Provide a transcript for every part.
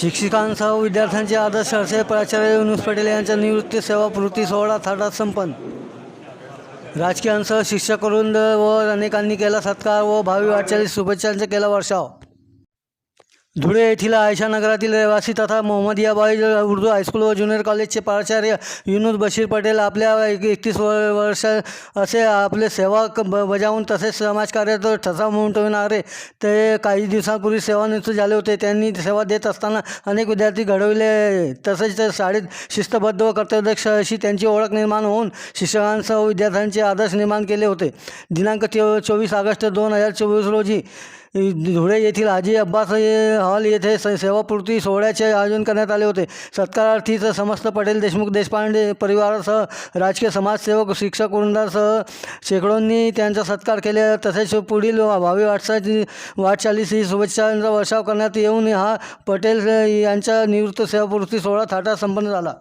शिक्षकांसह विद्यार्थ्यांचे आदर्श असे प्राचार्य युनुस पटेल यांच्या निवृत्ती सेवापूर्ती सोहळा थाटात संपन्न. राजकीयांसह शिक्षकवृंद व अनेकांनी केला सत्कार व भावी वाटचाली शुभेच्छांचा केला वर्षाव. धुळे येथील आयशा नगरातील रहिवासी तथा मोहम्मदियाबाई उर्दू हायस्कूल व ज्युनियर कॉलेजचे प्राचार्य युनुस बशीर पटेल आपल्या एक एकतीस वर्ष असे आपले सेवा ब- बजावून तसेच समाजकार्यात ठसा उमटविणारे ते काही दिवसांपूर्वी सेवानिवृत्त झाले होते. त्यांनी सेवा देत असताना अनेक विद्यार्थी घडविले. तसेच ते शाळेत शिस्तबद्ध व कर्तव्यदक्ष अशी त्यांची ओळख निर्माण होऊन शिक्षकांसह विद्यार्थ्यांचे आदर्श निर्माण केले होते. दिनांक चो चोवीस ऑगस्ट दोन हजार चोवीस रोजी धुळे येथील हाजी अब्बास हॉल येथे स सेवापूर्ती सोहळ्याचे आयोजन करण्यात आले होते. सत्कारार्थीच समस्त पटेल देशमुख देशपांडे परिवारासह राजकीय समाजसेवक शिक्षक वृंदासह शेकडोंनी त्यांचा सत्कार केले. तसेच पुढील भावी वाटचाली वाटचालीस शुभेच्छांचा वर्षाव करण्यात येऊन हा पटेल यांच्या निवृत्त सेवापूर्ती सोहळा थाटा संपन्न झाला.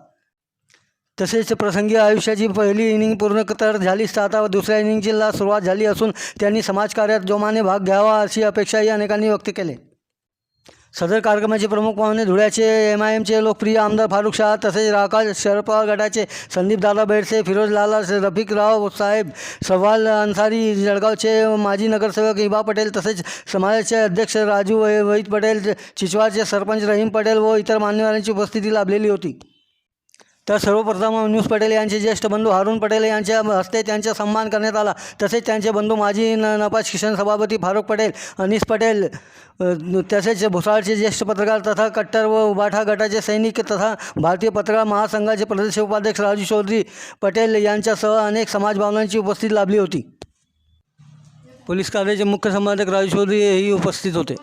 तसेच प्रसंगी आयुष्याची पहिली इनिंग पूर्ण तर झालीच. आता दुसऱ्या इनिंगला सुरुवात झाली असून त्यांनी समाजकार्यात जोमाने भाग घ्यावा अशी अपेक्षाही अनेकांनी व्यक्त केले. सदर कार्यक्रमाचे प्रमुख पाहुणे धुळ्याचे एम आय एमचे लोकप्रिय आमदार फारुख शाह तसेच राकाल शरद पवार गटाचे संदीप दादा बेडसे फिरोज लाला रफिक राव साहेब सवाल अन्सारी जळगावचे माजी नगरसेवक इबा पटेल तसेच समाजाचे अध्यक्ष राजू वै- पटेल चिचवाडचे सरपंच रहीम पटेल व इतर मान्यवरांची उपस्थिती लाभलेली होती. तर सर्वप्रथम न्यूज पटेल यांचे ज्येष्ठ बंधू हारून पटेल यांच्या हस्ते त्यांचा सन्मान करण्यात आला. तसेच त्यांचे बंधू माजी न नपा शिक्षण सभापती फारुख पटेल अनिस पटेल तसेच भुसाळचे ज्येष्ठ पत्रकार तथा कट्टर व उबाठा गटाचे सैनिक तथा भारतीय पत्रकार महासंघाचे प्रदेश उपाध्यक्ष राजू चौधरी पटेल यांच्यासह अनेक समाजभावनांची उपस्थिती लाभली होती. पोलीस कार्याचे मुख्य संपादक राजू चौधरी हेही उपस्थित होते.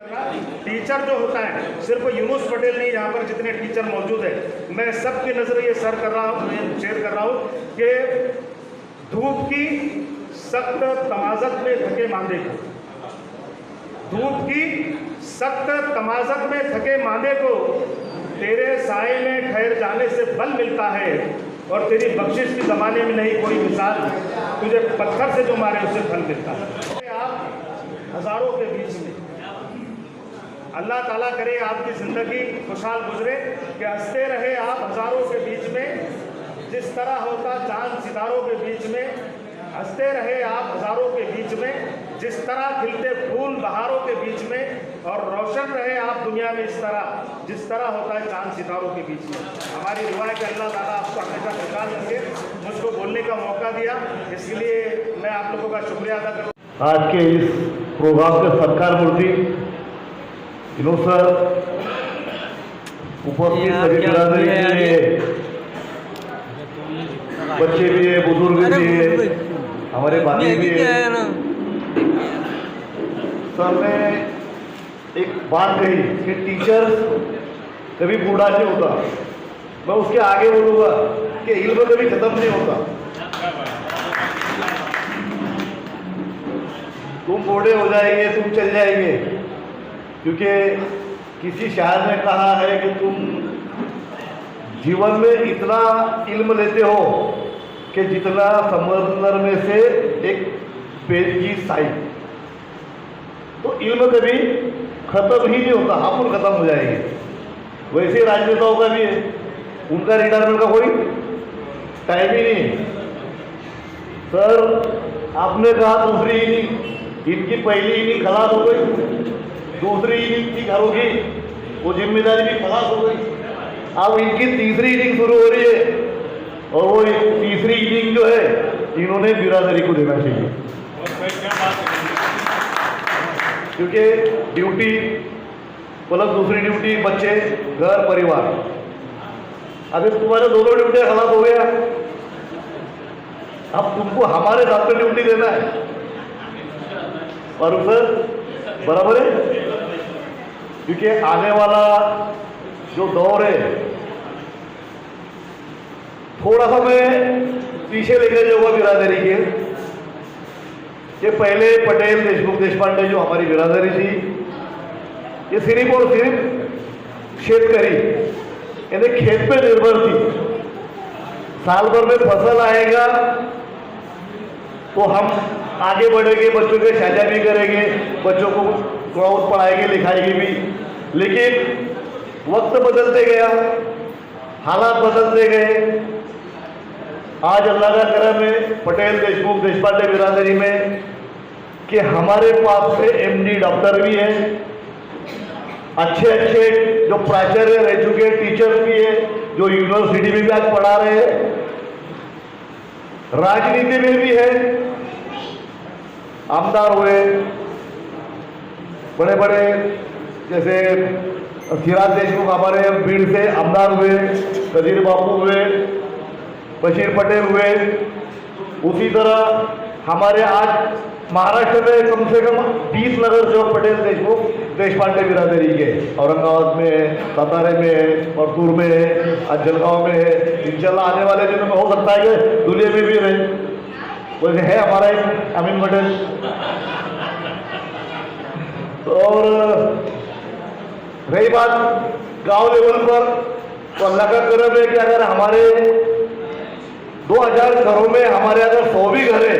टीचर जो होता है, सिर्फ़ यूनुस पटेल नहीं, यहाँ पर जितने टीचर मौजूद है, मैं सबकी नज़र ये सर कर रहा हूँ शेयर कर रहा हूँ कि धूप की सख्त तमाजत में थके मांदे को, धूप की सख्त तमाजत में थके मांदे को तेरे साय में ठहर जाने से बल मिलता है और तेरी बख्शिश के ज़माने में नहीं, कोई मिसाल तुझे पत्थर से जो मारे उससे फल मिलता है। आप हज़ारों के बीच में अल्लाह ताला करे आपकी ज़िंदगी खुशहाल गुजरे, कि हँसते रहे आप हज़ारों के बीच में, जिस तरह होता चाँद सितारों के बीच में, हँसते रहे आप हज़ारों के बीच में, जिस तरह खिलते फूल बहारों के बीच में, और रोशन रहे आप दुनिया में इस तरह, जिस तरह होता है चाँद सितारों के बीच में। हमारी दुआ कि अल्लाह ताला आपको हमेशा खुशहाल रखे, मुझको बोलने का मौका दिया। इसलिए मैं आप लोगों का शुक्रिया अदा करूँ। आज के इस प्रोग्राम के सत्कार मूर्ति विनोद सर। उपस्थित सभी बिरादरी के लिए। बच्चे भी है बुज़ुर्ग भी है। हमारे भाई भी है। सर ने एक बात कही कि टीचर कभी बूढ़ा नहीं होता। मैं उसके आगे बोलूँगा कि इल्म कभी खत्म नहीं होता। तुम बूढ़े हो जाएँगे तुम चल जाएँगे। क्योंकि किसी शायर ने कहा है कि तुम जीवन में इतना इल्म लेते हो कि जितना समंदर में से एक पेज की साइज़ तो इल्म कभी खत्म ही नहीं होता अपन खत्म हो जाएँगे। वैसे राजनेताओं का भी है, उनका रिटायरमेंट का कोई टाइम ही नहीं। सर, आपने कहा दूसरी इनकी पहली इनिंग खलास हो गई। दूसरी इनिंग थी घरों की वो ज़िम्मेदारी भी खलास हो गई। अब इनकी तीसरी इनिंग शुरू हो रही है। और वो तीसरी इनिंग जो है, इन्होंने बिरादरी को देना चाहिए। क्योंकि ड्यूटी प्लस दूसरी ड्यूटी बच्चे, घर, परिवार। अभी तुम्हारे दोनों ड्यूटियाँ खलास हो गया अब तुमको हमारे साथ पे ड्यूटी देना है। और सर बराबर है? क्योंकि आने वाला जो दौर है, थोड़ा सा मैं पीछे लेकर जाऊँगा बिरादरी के। कि पहले पटेल, देशमुख, देशपांडे जो हमारी बिरादरी थी, ये सिर्फ़ और सिर्फ़ शेतकरी यानी खेत पे निर्भर थी। साल भर में फ़सल आएगा तो हम आगे बढ़ेंगे, बच्चों के शादी भी करेंगे, बच्चों को थोड़ा बहुत पढ़ाएँगे लिखाएँगे भी। लेकिन वक्त बदलते गया, हालात बदलते गए। आज अल्लाह का करम है, पटेल, देशमुख, देशपांडे, बिरादरी में, कि हमारे पास से एमडी डॉक्टर भी है। अच्छे अच्छे जो प्राचार्य रह चुके टीचर्स भी है, जो यूनिवर्सिटी में भी आज पढ़ा रहे हैं। राजनीति में भी है। आमदार हुए। बड़े बड़े जैसे सिराज देशमुख हमारे भीड़ से आमदार हुए कदीर बापू हुए, बशीर पटेल हुए। उसी तरह हमारे आज महाराष्ट्र में कम से कम 20 नगर जो पटेल देशमुख देशपांडे बिरादरी के औरंगाबाद में सातारे में परतूर में है आज जलगांव में है। इंशाल्लाह आने वाले दिनों में हो सकता है कि दुनिया में भी रहे। वैसे है हमारा एक अमीन पटेल। और, रही बात गाँव लेवल पर तो अल्लाह का करम है कि अगर हमारे 2000 घरों में हमारे अगर सौ भी घर है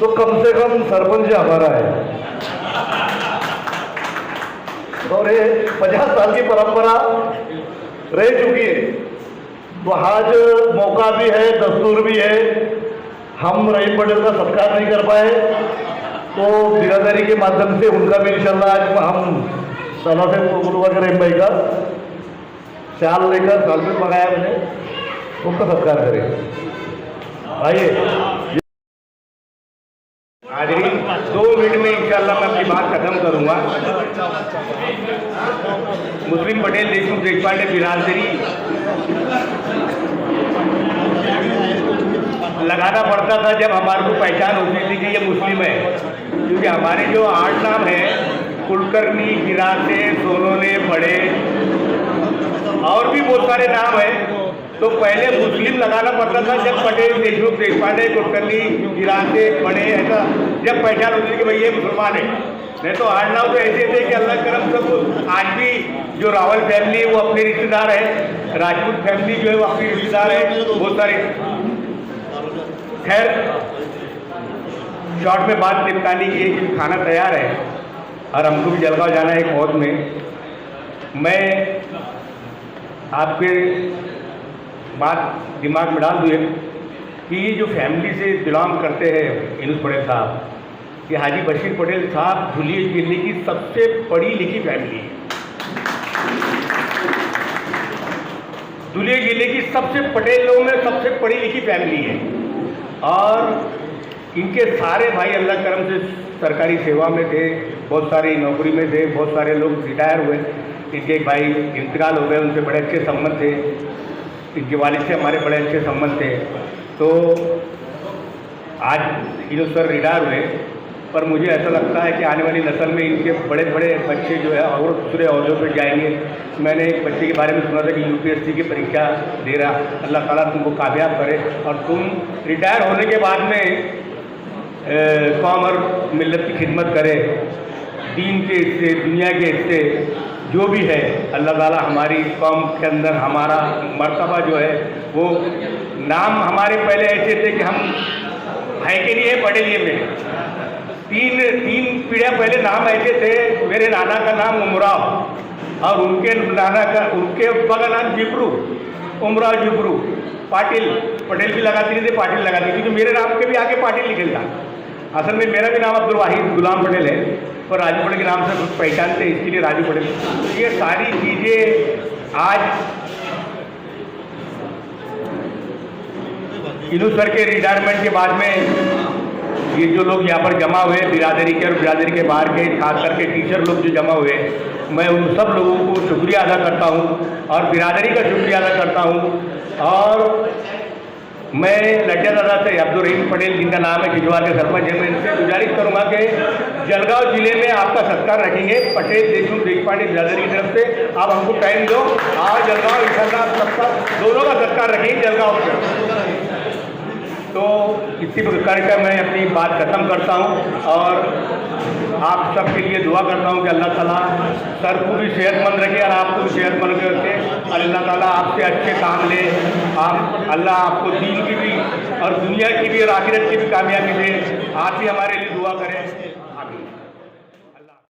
तो कम से कम सरपंच हमारा है। और ये पचास साल की परंपरा रह चुकी है। तो आज मौका भी है, दस्तूर भी है। हम रही पटेल का सत्कार नहीं कर पाए। तो बिरादरी के माध्यम से उनका भी इंशाल्लाह आज हम सलाह से बोलूँगा कि रहीम भाई का। शाल लेकर सालमेट मंगाया मैंने, उनका सत्कार करें। आइए। हाजरीन दो मिनट में इंशाल्लाह मैं अपनी बात खत्म करूँगा। मुस्लिम पटेल, देशमुख देशपांडे बिरादरी लगाना पड़ता था जब हमारे को पहचान होती थी कि ये मुस्लिम है। क्योंकि हमारे जो आठ नाम हैं, कुलकर्णी गिरासे सोनोने, बड़े, और भी बहुत सारे नाम हैं। तो पहले मुस्लिम लगाना पड़ता था, जब पटेल, देशमुख, देशपांडे, कुलकर्णी गिरासे बड़े, ऐसा, जब पहचान होती थी कि भाई ये मुसलमान है। नहीं तो आठ नाम तो ऐसे थे कि अल्लाह करम सब आज भी जो रावल फैमिली है वो अपने रिश्तेदार है। राजपूत फैमिली जो है, वो अपनी रिश्तेदार है, बहुत सारे। खैर शॉर्ट में बात निपटाने की है कि खाना तैयार है। और हमको भी जलगांव जाना है फौज में। मैं आपके बात दिमाग में डाल दूँ कि ये जो फैमिली से बिलोंग करते हैं इनुस पटेल साहब ये हाजी बशीर पटेल साहब धुलिया ज़िले की सबसे पढ़ी लिखी फैमिली है। धुलिया ज़िले की सबसे पटेल में सबसे पढ़ी लिखी फैमिली है। और इनके सारे भाई अल्लाह करम से सरकारी सेवा में थे, बहुत सारी नौकरी में थे, बहुत सारे लोग रिटायर हुए। इनके एक भाई इंतकाल हो गए, उनसे बड़े अच्छे संबंध थे। इनके वालिद से हमारे बड़े अच्छे संबंध थे। तो आज ये जो सर रिटायर हुए, पर मुझे ऐसा लगता है कि आने वाली नस्ल में इनके बड़े बड़े बच्चे जो है और दूसरे अहदों पर जाएँगे, मैंने एक बच्चे के बारे में सुना था कि यूपीएससी की परीक्षा दे रहा। अल्लाह ताला तुमको कामयाब करे और तुम रिटायर होने के बाद में कौम और मिलत की खिदमत करे, दीन के हिस्से, दुनिया के हिस्से, जो भी है, अल्लाह ताला हमारी कौम के अंदर हमारा मर्तबा जो है, वो नाम हमारे पहले ऐसे थे कि हम है के लिए पढ़े लिए में तीन तीन पीढ़ियाँ पहले नाम ऐसे थे, मेरे नाना का नाम उमराव और उनके नाना का, उनके अब्बा का नाम जिब्रू उमराव जिब्रू। पाटिल, पटेल भी लगाती नहीं थे, पाटिल लगाती क्योंकि मेरे नाम के भी आगे पाटिल लिखे था असल में, मेरा भी नाम अब्दुल वाहिद गुलाम पटेल है और राजू पटेल के नाम से पहचानते हैं इसके लिए राजू पटेल। तो ये सारी चीज़ें आज इनू सर के रिटायरमेंट के बाद में ये जो लोग यहाँ पर जमा हुए, बिरादरी के और बिरादरी के बाहर के खास करके टीचर लोग जो जमा हुए, मैं उन सब लोगों को शुक्रिया अदा करता हूँ और बिरादरी का शुक्रिया अदा करता हूँ। और मैं लज्जा दादा से अब्दुल रहीम पटेल, जिनका नाम है खिजवार के सरपंच है मैं इनसे गुजारिश करूँगा कि जलगांव ज़िले में आपका सत्कार रखेंगे। पटेल, देशमुख, देशपांडे, बिरादरी की तरफ़ से आप हमको टाइम दो। और जलगांव इंशाल्लाह सबका दोनों का सत्कार रखेंगे जलगांव में तो इसी प्रकार का मैं अपनी बात खत्म करता हूँ और आप सबके लिए दुआ करता हूँ कि अल्लाह ताला सर को भी सेहतमंद रखे और आपको भी सेहतमंद रखे अल्लाह ताला आपसे अच्छे काम ले। आप अल्लाह आपको दीन की भी और दुनिया की भी और आखिरत की भी कामयाबी दे। आप ही हमारे लिए दुआ करें।